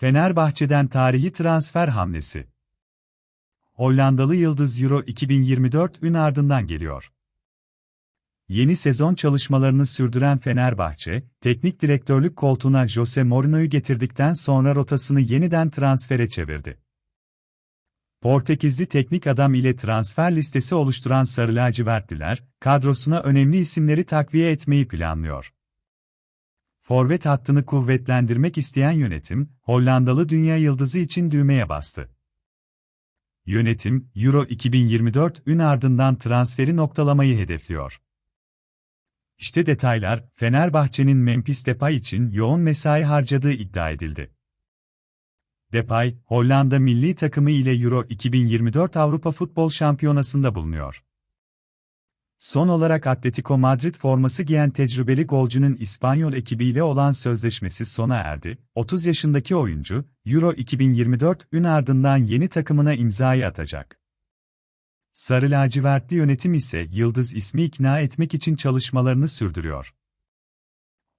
Fenerbahçe'den tarihi transfer hamlesi. Hollandalı Yıldız Euro 2024 ün ardından geliyor. Yeni sezon çalışmalarını sürdüren Fenerbahçe, teknik direktörlük koltuğuna Jose Mourinho'yu getirdikten sonra rotasını yeniden transfere çevirdi. Portekizli teknik adam ile transfer listesi oluşturan Sarı Lacivertliler, kadrosuna önemli isimleri takviye etmeyi planlıyor. Forvet hattını kuvvetlendirmek isteyen yönetim, Hollandalı dünya yıldızı için düğmeye bastı. Yönetim, Euro 2024 ün ardından transferi noktalamayı hedefliyor. İşte detaylar, Fenerbahçe'nin Memphis Depay için yoğun mesai harcadığı iddia edildi. Depay, Hollanda milli takımı ile Euro 2024 Avrupa Futbol Şampiyonası'nda bulunuyor. Son olarak Atletico Madrid forması giyen tecrübeli golcünün İspanyol ekibiyle olan sözleşmesi sona erdi. 30 yaşındaki oyuncu, Euro 2024 ün ardından yeni takımına imzayı atacak. Sarı lacivertli yönetim ise Yıldız ismi ikna etmek için çalışmalarını sürdürüyor.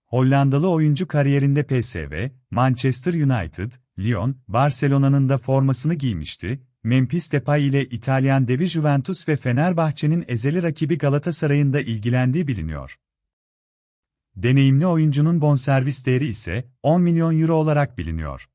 Hollandalı oyuncu kariyerinde PSV, Manchester United, Lyon, Barcelona'nın da formasını giymişti, Memphis Depay ile İtalyan devi Juventus ve Fenerbahçe'nin ezeli rakibi Galatasaray'ın da ilgilendiği biliniyor. Deneyimli oyuncunun bonservis değeri ise 10 milyon euro olarak biliniyor.